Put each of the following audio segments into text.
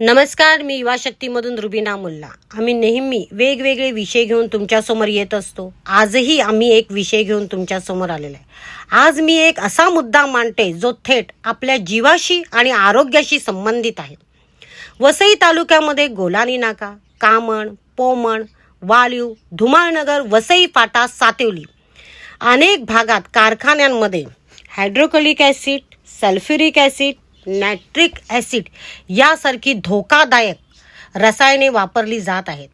नमस्कार मी युवा शक्तीमधून रुबिना मुल्ला. आम्ही नेहमी वेगवेगळे विषय घेऊन तुमच्यासमोर येत असतो. आजही आम्ही एक विषय घेऊन तुमच्यासमोर आलेला आहे. आज मी एक असा मुद्दा मांडते जो थेट आपल्या जीवाशी आणि आरोग्याशी संबंधित आहे. वसई तालुक्यामध्ये गोलानी नाका कामण पोमण वालीव धुमाळनगर वसई फाटा सातिवली अनेक भागात कारखान्यांमध्ये hydrochloric acid sulphuric acid nitric acid यासारखी धोकादायक रसायने वापरली जात आहेत.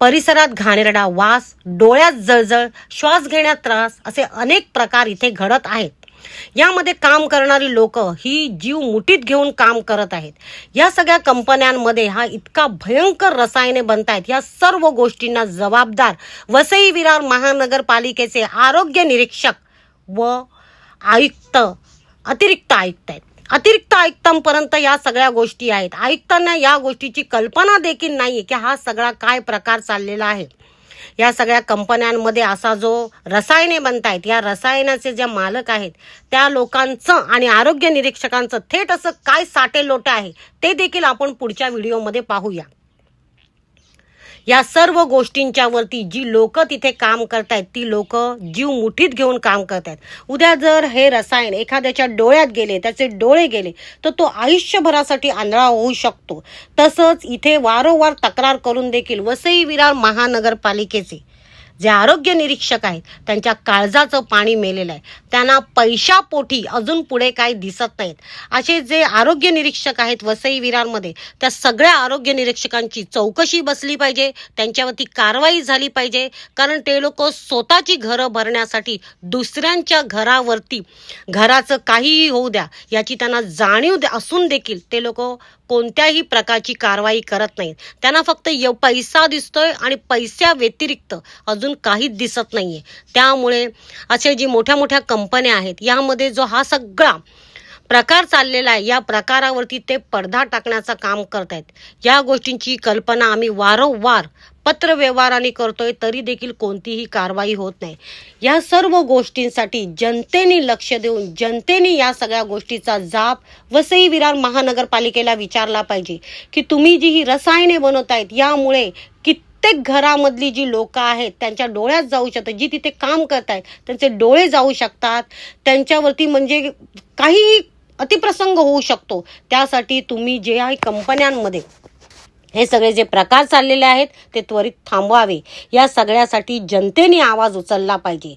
परिसरात घाणेरडा वास डोळ्यात जळजळ श्वास घेण्यात त्रास असे अनेक प्रकार इथे घडत आहेत. यामध्ये काम करणारी लोक ही जीव मुठीत घेऊन काम करत आहेत. या सगळ्या कंपन्यांमध्ये हा इतका भयंकर रसायने बनत आहेत. या सर्व गोष्टींना जबाबदार वसई विरार महानगरपालिकेचे आरोग्य निरीक्षक व आयुक्त अतिरिक्त आयुक्त आहेत. अतिरिक्त आयुक्तांपर्यंत या सगळ्या गोष्टी आहेत. आयुक्तांना या गोष्टीची कल्पना देखील नाही की हा सगळा काय प्रकार चाललेला आहे. या सगळ्या कंपन्यांमध्ये असा जो रसायने बनतायत या रसायनाचे जे मालक आहेत त्या लोकांचं आणि आरोग्य निरीक्षकांचं थेट असं काय साटे लोटे आहे ते देखील आपण पुढच्या व्हिडिओमध्ये पाहूया. या सर्व गोष्टींच्या वरती जी लोक तिथे काम करतायत ती लोक जीव मुठीत घेऊन काम करतायत. उद्या जर हे रसायन एखाद्याच्या डोळ्यात गेले त्याचे डोळे गेले तर तो आयुष्यभरासाठी आंधळा होऊ शकतो. तसंच इथे वारंवार तक्रार करून देखील वसई विरार महानगरपालिकेचे जे आरोग्य निरीक्षक आहेत त्यांच्या काळजाचं पाणी मेलेलं आहे. त्यांना पैशापोटी अजून पुढे काय दिसत नाहीत. असे जे आरोग्य निरीक्षक आहेत वसई विरारमध्ये त्या सगळ्या आरोग्य निरीक्षकांची चौकशी बसली पाहिजे त्यांच्यावरती कारवाई झाली पाहिजे कारण ते लोक स्वतःची घरं भरण्यासाठी दुसऱ्यांच्या घरावरती घराचं काहीही होऊ द्या याची त्यांना जाणीव द्या असून देखील ते लोक कोणत्याही प्रकारची कारवाई करत नाहीत. त्यांना फक्त य पैसा दिसतोय आणि पैसा व्यतिरिक्त अजून काहीच दिसत नाहीये. त्यामुळे असे जी मोठ्या मोठ्या कंपन्या आहेत यामध्ये जो हा सगळा प्रकार चाललेला आहे या प्रकारावरती ते पडदा टाकण्याचं काम करत आहेत या गोष्टींची कल्पना आम्ही वारंवार पत्रव्यवहाराने करतोय तरी देखील कोणतीही कारवाई होत नाही. या सर्व गोष्टींसाठी जनतेने लक्ष देऊन जनतेने या सगळ्या गोष्टीचा जाप वसई विरार महानगरपालिकेला विचारला पाहिजे की तुम्ही जी ही रसायने बनवत आहेत यामुळे प्रत्येक घरामधली जी लोक आहेत त्यांच्या डोळ्यात जाऊ शकतात. जी तिथे काम करत आहेत त्यांचे डोळे जाऊ शकतात. त्यांच्यावरती म्हणजे काही अतिप्रसंग होऊ शकतो. त्यासाठी तुम्ही जे आहे कंपन्यांमध्ये हे सगळे जे प्रकार चाललेले आहेत ते त्वरित थांबवावे. या सगळ्यासाठी जनतेने आवाज उचलला पाहिजे.